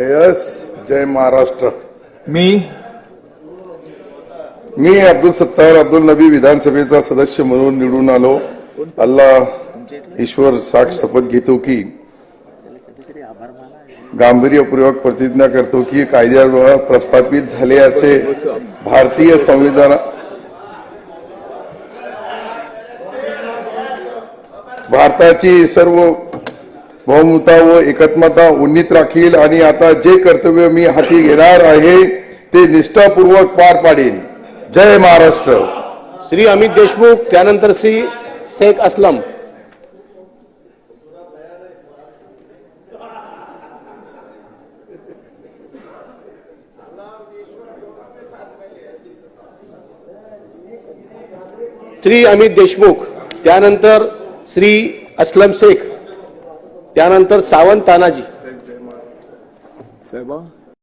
Yes जय महाराष्ट्र मी मी अब्दुल सत्तार अब्दुल नबी विधानसभेचा सदस्य म्हणून निवडून आलो अल्लाह ईश्वर साक्ष शपथ घेतो की गांभीर्यपूर्वक प्रतिज्ञा करतो की कायद्याद्वारे प्रस्थापित झाले असे भारतीय संविधान भारताची सर्व बहुमता व एकत्मता उन्नीत राखील आणि आता जे कर्तव्य मी हाती घेणार आहे ते निष्ठापूर्वक पार पाडेन जय महाराष्ट्र. श्री अमित देशमुख त्यानंतर श्री शेख असलम. श्री अमित देशमुख त्यानंतर श्री असलम शेख. त्यानंतर सावंत तानाजी. साहेबा